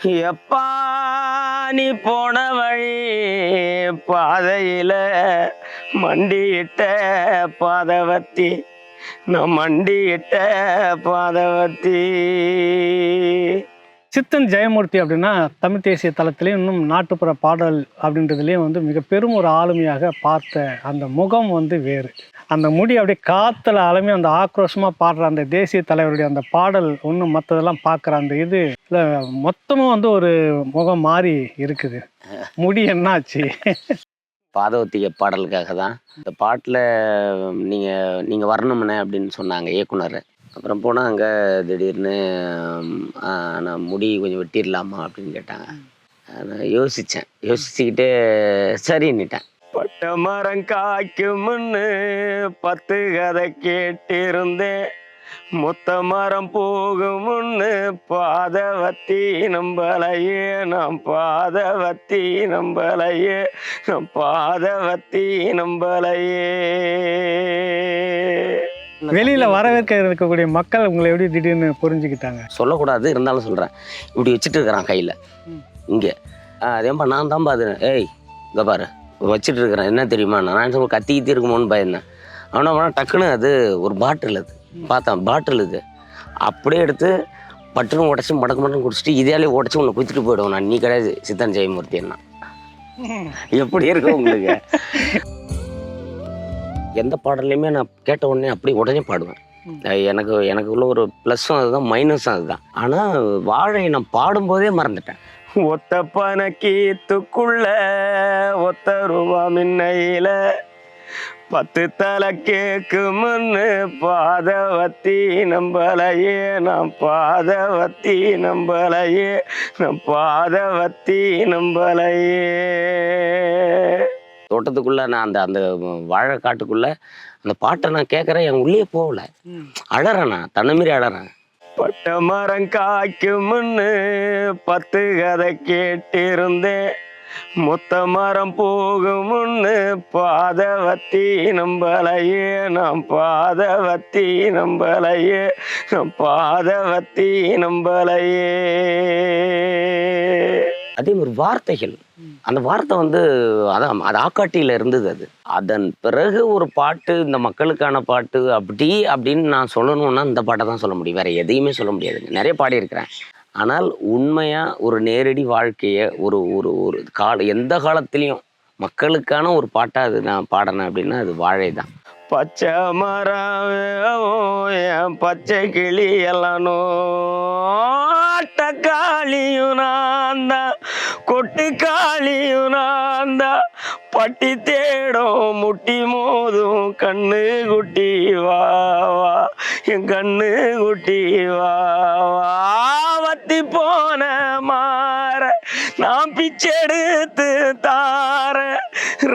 எப்பா நீ போன வழி பாதையில மண்டியிட்ட பாதவத்தி நான் மண்டியிட்ட பாதவத்தி. சித்தன் ஜெயமூர்த்தி அப்படின்னா தமிழ் தேசிய தளத்திலையும் இன்னும் நாட்டுப்புற பாடல் அப்படின்றதுலேயும் வந்து மிக பெரும் ஒரு ஆளுமையாக பார்த்த அந்த முகம் வந்து வேறு. அந்த முடி அப்படியே காற்றுல அலமே அந்த ஆக்ரோஷமாக பாடுற அந்த தேசிய தலைவருடைய அந்த பாடல் ஒன்றும் மற்றதெல்லாம் பார்க்குற அந்த இது இல்லை மொத்தமும் வந்து ஒரு முகம் மாறி இருக்குது. முடி என்னாச்சு? பாதவத்திய பாடலுக்காக தான். இந்த பாட்டில் நீங்கள் நீங்கள் வரணும்னே அப்படின்னு சொன்னாங்க இயக்குனர். அப்புறம் போனால் அங்கே திடீர்னு நான் முடி கொஞ்சம் வெட்டிடலாமா அப்படின்னு கேட்டாங்க. நான் யோசித்தேன் யோசிச்சுக்கிட்டே சரின்னுட்டேன். பட்ட மரம் காய்க்கும்னு பத்து கதை கேட்டிருந்தேன். மொத்த மரம் போகும்னு பாதவத்தி நம்பலையே நாம் பாதவத்தி நம்பலையே நம் பாதவத்தி நம்பலையே. வெளியில வரவேற்க இருக்கக்கூடிய மக்கள் உங்களை எப்படி திடீர்னு புரிஞ்சுக்கிட்டாங்க? சொல்லக்கூடாது இருந்தாலும் சொல்கிறேன் இப்படி வச்சுட்டு இருக்கிறான் கையில். இங்கே. அதேப்பா நான் தான்ப்பா அது? ஏய் இங்கே பாரு. வச்சுட்டு இருக்கிறேன். என்ன தெரியுமா? நான் சொல்ல கத்தி கத்தி இருக்குமோன்னு பயந்தேன். அவனை அவனா டக்குன்னு அது ஒரு பாட்டில் அது. பார்த்தேன் பாட்டில் இது. அப்படியே எடுத்து பட்டுன்னு உடச்சி மடக்கு மடக்கு குடிச்சிட்டு இதாலே உடச்சி உன்னை குத்திட்டு போயிடுவோம் நான். நீ கிடையாது சித்தன் ஜெயமூர்த்தி என்ன எப்படி இருக்கும் உங்களுக்கு? எந்த பாடல்லையுமே நான் கேட்ட உடனே அப்படி உடனே பாடுவேன். எனக்கு எனக்கு உள்ள ஒரு ப்ளஸ்ஸும் அதுதான் மைனஸும் அதுதான். ஆனால் வாழை நான் பாடும்போதே மறந்துட்டேன். ஒத்த பணக்கீத்துக்குள்ள ஒத்த ரூபா மின்னையில பத்து தலை கேக்கு முன்னு பாதவத்தி நம்பலையே நாம் பாதவத்தி நம்பலையே நம் பாதவத்தி நம்பலையே. தோட்டத்துக்குள்ள நான் அந்த அந்த வாழை காட்டுக்குள்ள அந்த பாட்டை நான் கேட்குறேன் என் உள்ளே போகல. அழறேன் நான் தன்னை மீறி அழறேன். பட்ட மரம் காய்க்கும் முன்னு பத்து கதை கேட்டிருந்தேன். மொத்த மரம் போகும் முன்னு பாதவத்தி நம்பலையே நாம் பாதவத்தி நம்பலையே நம் பாதவத்தி நம்பலையே. அதே மாதிரி வார்த்தைகள். அந்த வார்த்தை வந்து அதான் அது ஆக்காட்டியில் இருந்தது அது. அதன் பிறகு ஒரு பாட்டு இந்த மக்களுக்கான பாட்டு அப்படி அப்படின்னு நான் சொல்லணும்னா இந்த பாட்டை தான் சொல்ல முடியும். வேற எதையுமே சொல்ல முடியாதுங்க நிறைய பாடியிருக்கிறேன். ஆனால் உண்மையாக ஒரு நேரடி வாழ்க்கையை ஒரு ஒரு ஒரு கால எந்த காலத்துலேயும் மக்களுக்கான ஒரு பாட்டாக அது நான் பாடினேன் அப்படின்னா அது வாழை தான் பச்சை மரம் பச்சை கிளி எல்லாம் காளியும் நான் தான் கொட்டு காளியுனாந்த பட்டி தேடும் முட்டி மோதும் கண்ணு குட்டி வாவா என் கண்ணு குட்டி வா வத்தி போன மாற நான் பிச்செடுத்து தார.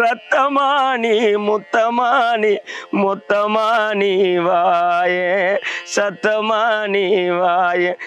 ரத்தமானி முத்தமானி மொத்தமானி வாயே சத்தமானி வாயே.